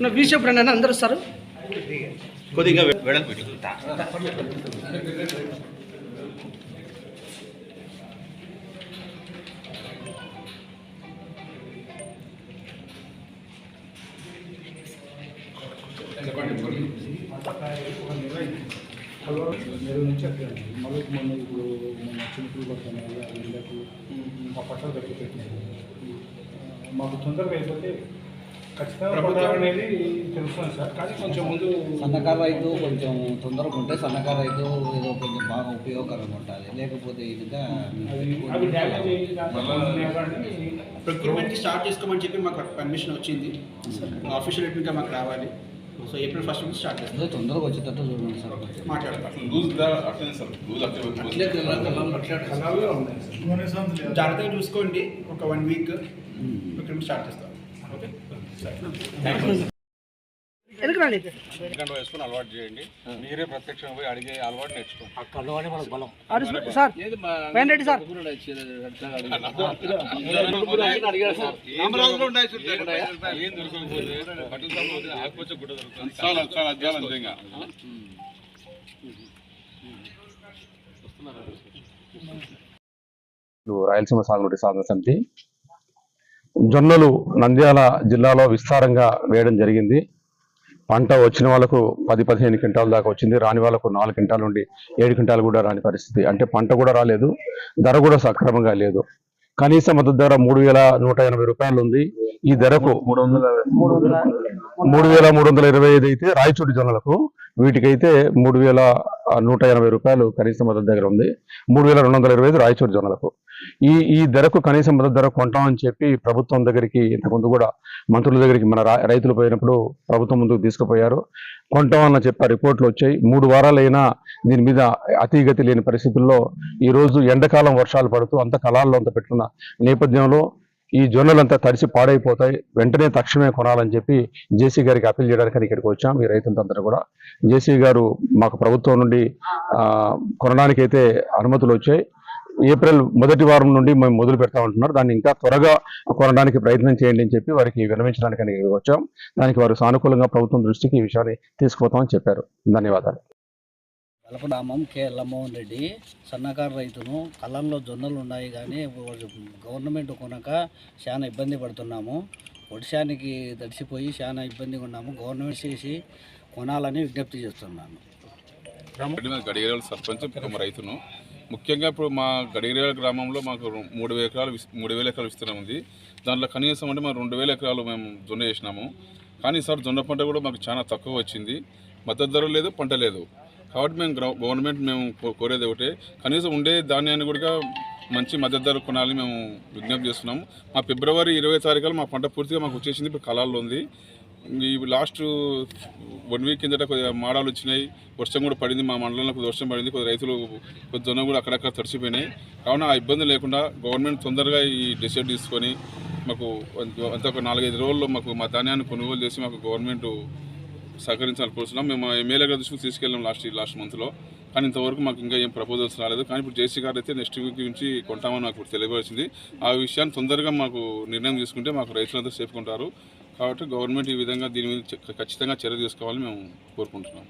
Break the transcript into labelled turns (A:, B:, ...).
A: నా వీసీ ఎప్పుడైనా అందరు వస్తారు
B: కొద్దిగా వెడల్పు.
C: నెల నుంచి అట్లా మళ్ళీ మొన్న ఇప్పుడు మన చినుకులు పడుతున్నాయి మా పట్టాలు కట్టి పెట్టినారు మాకు తొందరగా అయిపోతే ఖచ్చితంగా తెలుస్తుంది సార్. కానీ కొంచెం ముందు
D: సన్నకారు రైతు కొంచెం తొందరగా ఉంటే సన్నకారు రైతు ఏదో కొంచెం బాగా ఉపయోగకరంగా ఉంటుంది లేకపోతే ఇంకా
C: అది అవి డ్యామేజ్ అయ్యి దాంట్లో కానీ
E: ప్రొక్యూర్మెంట్ స్టార్ట్ చేసుకోమని చెప్పి మాకు పర్మిషన్ వచ్చింది. ఆఫీషియల్ ఇంకా మాకు రావాలి. సో ఏప్రిల్ ఫస్ట్ నుంచి స్టార్ట్ చేస్తాం.
D: తొందరగా వచ్చేటట్టు చూడండి సార్. కొంచెం
E: మాట్లాడతాం.
F: లూజ్గా అట్లనే సార్. లూజ్ అట్లే
C: కళాల్లో ఉన్నాయి సార్.
E: జాగ్రత్తగా చూసుకోండి. ఒక వన్ వీక్ ప్రొక్యూర్మెంట్ స్టార్ట్ చేస్తాం. ఓకే
F: వేసుకుని అలవాటు చేయండి మీరే ప్రత్యక్షంగా పోయి అడిగే అలవాటు నేర్చుకోండి
A: సార్ సార్
G: రాయలసీమ సాగునీటి సాధన సమితి జొన్నలు నంద్యాల జిల్లాలో విస్తారంగా వేయడం జరిగింది పంట వచ్చిన వాళ్ళకు పది పదిహేను క్వింటాల దాకా వచ్చింది రాని వాళ్ళకు నాలుగు క్వింటాల నుండి ఏడు క్వింటాలు కూడా రాని పరిస్థితి. అంటే పంట కూడా రాలేదు ధర కూడా సక్రమంగా లేదు. కనీస మద్దతు ధర మూడు వేల నూట ఎనభై రూపాయలు ఉంది. ఈ ధరకు మూడు వందల మూడు వేల మూడు వందల ఇరవై ఐదు అయితే రాయచోటి జొన్నలకు వీటికైతే మూడు వేల నూట ఎనభై రూపాయలు కనీస మద్దతు దగ్గర ఉంది. మూడు వేల రెండు వందల ఇరవై ఐదు రాయచోటి జొన్నలకు. ఈ ఈ ధరకు కనీస మద్దతు ధర కొంటామని చెప్పి ప్రభుత్వం దగ్గరికి ఇంతకుముందు కూడా మంత్రుల దగ్గరికి మన రా- రైతులు పోయినప్పుడు ప్రభుత్వం ముందుకు తీసుకుపోయారు. కొంటామని చెప్పి రిపోర్ట్లు వచ్చాయి. మూడు వారాలైనా దీని మీద అతిగతి లేని పరిస్థితుల్లో ఈరోజు ఎండాకాలం వర్షాలు పడుతూ అంత కళాల్లో అంత పెట్టుకున్న నేపథ్యంలో ఈ జొన్నలంతా తడిసి పాడైపోతాయి. వెంటనే తక్షణమే కొనాలని చెప్పి జేసీ గారికి అప్పీల్ చేయడానికి ఇక్కడికి వచ్చాం ఈ రైతులంతా కూడా. జేసీ గారు మాకు ప్రభుత్వం నుండి కొనడానికైతే అనుమతులు వచ్చాయి. ఏప్రిల్ మొదటి వారం నుండి మేము మొదలు పెడతా ఉంటున్నారు. దాన్ని ఇంకా త్వరగా కొనడానికి ప్రయత్నం చేయండి అని చెప్పి వారికి విరమించడానికి వచ్చాం. దానికి వారు సానుకూలంగా ప్రభుత్వం దృష్టికి ఈ విషయాన్ని తీసుకుపోతామని చెప్పారు. ధన్యవాదాలు.
D: కలపనామం కె ఎల్లమోహన్ రెడ్డి. సన్నకారు రైతును కళ్ళంలో జొన్నలు ఉన్నాయి కానీ గవర్నమెంట్ కొనక చాలా ఇబ్బంది పడుతున్నాము. వర్షానికి తడిసిపోయి చాలా ఇబ్బందిగా ఉన్నాము. గవర్నమెంట్ చేసి కొనాలని విజ్ఞప్తి చేస్తున్నాను.
F: గడిగేరాల సర్పంచ్ రైతును. ముఖ్యంగా ఇప్పుడు మా గడిగేరాల గ్రామంలో మాకు మూడు వేల ఎకరాలు మూడు వేల ఎకరాలు విస్తీర్ణం ఉంది. దాంట్లో కనీసం అంటే మేము రెండు వేల ఎకరాలు మేము జొన్న చేసినాము కానీ సార్ జొన్న పంట కూడా మాకు చాలా తక్కువ వచ్చింది. మద్దతు ధర లేదు పంట లేదు. కాబట్టి మేము గవర్నమెంట్ మేము కో- కోరేది ఒకటే. కనీసం ఉండే ధాన్యాన్ని కూడా మంచి మద్దతు ధర కొనాలని మేము విజ్ఞప్తి చేస్తున్నాము. మా ఫిబ్రవరి ఇరవై తారీఖులో మా పంట పూర్తిగా మాకు వచ్చేసింది. ఇప్పుడు కళాల్లో ఉంది. ఈ లాస్ట్ వన్ వీక్ కిందట కొద్దిగా మాడాలు వచ్చినాయి. వర్షం కూడా పడింది మా మండలంలో కొద్ది వర్షం పడింది కొద్ది రైతులు కొద్ది జొన్న కూడా అక్కడక్కడ తడిచిపోయినాయి కావున ఆ ఇబ్బంది లేకుండా గవర్నమెంట్ తొందరగా ఈ డిసైడ్ తీసుకొని మాకు అంత- అంత ఒక నాలుగైదు రోజుల్లో మాకు మా ధాన్యాన్ని కొనుగోలు చేసి మాకు గవర్నమెంట్ సహకరించాలని కోరుతున్నాం మేము ఎమ్మెల్యే గారి దృష్టికి తీసుకెళ్ళాం లాస్ట్ లాస్ట్ మంత్లో కానీ ఇంతవరకు మాకు ఇంకా ఏం ప్రపోజల్స్ రాలేదు. కానీ ఇప్పుడు జేసీ గారు అయితే నెక్స్ట్ వీక్ నుంచి కొంటామని నాకు ఇప్పుడు తెలియవలసింది ఆ విషయాన్ని తొందరగా మాకు నిర్ణయం తీసుకుంటే మాకు రైతులంతా సేఫ్గా ఉంటారు. కాబట్టి గవర్నమెంట్ ఈ విధంగా దీని మీద ఖచ్చితంగా చర్య తీసుకోవాలని మేము కోరుకుంటున్నాం.